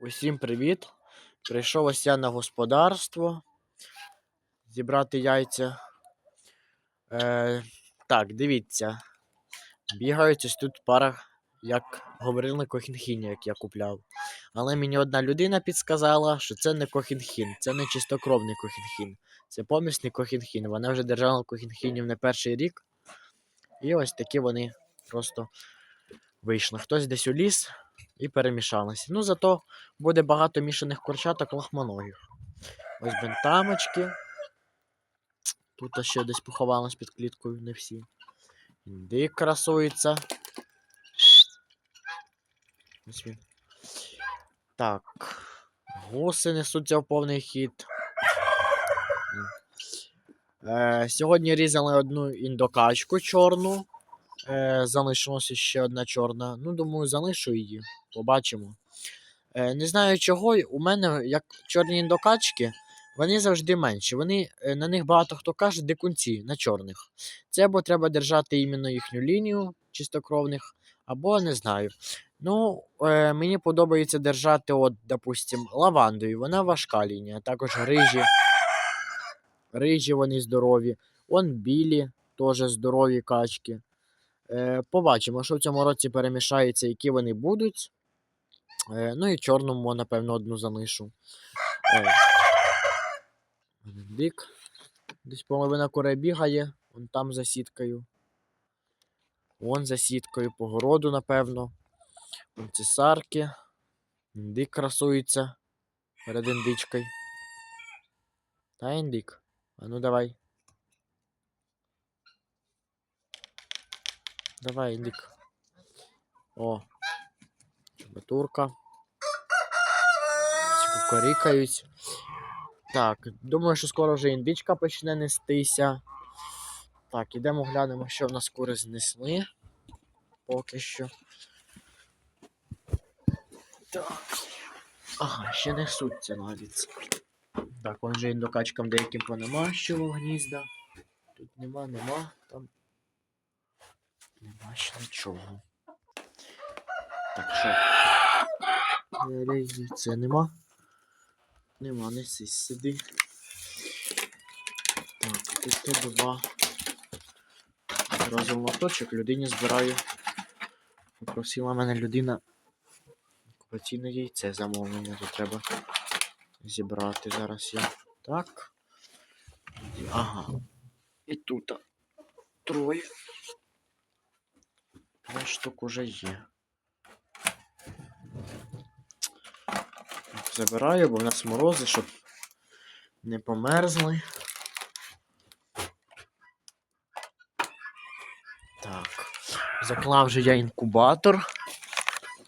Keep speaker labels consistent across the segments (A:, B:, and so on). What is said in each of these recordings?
A: Усім привіт! Прийшов ось я на господарство зібрати яйця. Е, так, дивіться. Бігають ось тут пара, як говорили, кохінхіні, як я купляв. Але мені одна людина підсказала, що це не кохінхін, це не чистокровний кохінхін. Це помісний кохінхін. Вона вже держала кохінхінів не перший рік. І ось такі вони просто вийшли. Хтось десь у ліс і перемішалися. Ну, зато буде багато мішаних курчаток лахманогих. Ось бентамочки. Тут ще десь поховалось під кліткою, не всі. Індик красується. Ось він. Так. Гуси несуться в повний хід. Е, сьогодні різали одну індокачку чорну. Е, залишилася ще одна чорна. Ну, думаю, залишу її. Побачимо. Е, не знаю чого. У мене, як чорні індокачки, вони завжди менші. Вони, е, на них багато хто каже, дикунці на чорних. Це або треба держати іменно їхню лінію чистокровних, або не знаю. Ну, е, мені подобається держати, от, допустим, лавандою. Вона важка лінія. Також грижі. Рижі вони здорові. Он білі, теж здорові качки. Е, побачимо, що в цьому році перемішається, які вони будуть. Е, ну і чорному, напевно, одну залишу. Е, дик. Десь половина курей бігає, вон там за сіткою. Вон за сіткою, по городу, напевно. Вон цесарки. Індик красується перед індичкою. Та індик. А ну давай. Давай, індик. О. Чебатурка. Кукарікають. Так, думаю, що скоро вже індичка почне нестися. Так, ідемо глянемо, що в нас кури знесли. Поки що. Так. Ага, ще несуться навіть. Так, он же індокачкам деяким понамащував гнізда. Тут нема, нема, Нема ще нічого. Так що. Рейзі, це нема. Нема, не сись сиди. Так, тут два. Разом моточок людині збираю. Попросила мене людина окупаційне яйце замовлення, то треба зібрати зараз я. Так. Ага. І тут троє. П'ять штук уже є. Забираю, бо в нас морози, щоб не померзли. Так. Заклав же я інкубатор.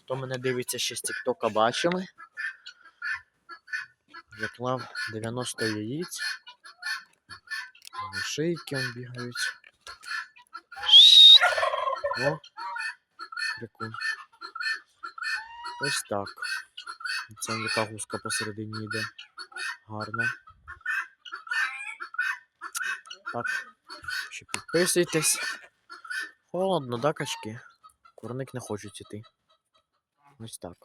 A: Хто мене дивиться ще з Тіктока бачили. Заклав 90 яєць. Шийки бігають. О, прикольно. Ось так. Це яка гуска посередині йде. Гарно. Так. Ще підписуйтесь. Холодно, да, качки? Курник не хочуть іти. Ось так.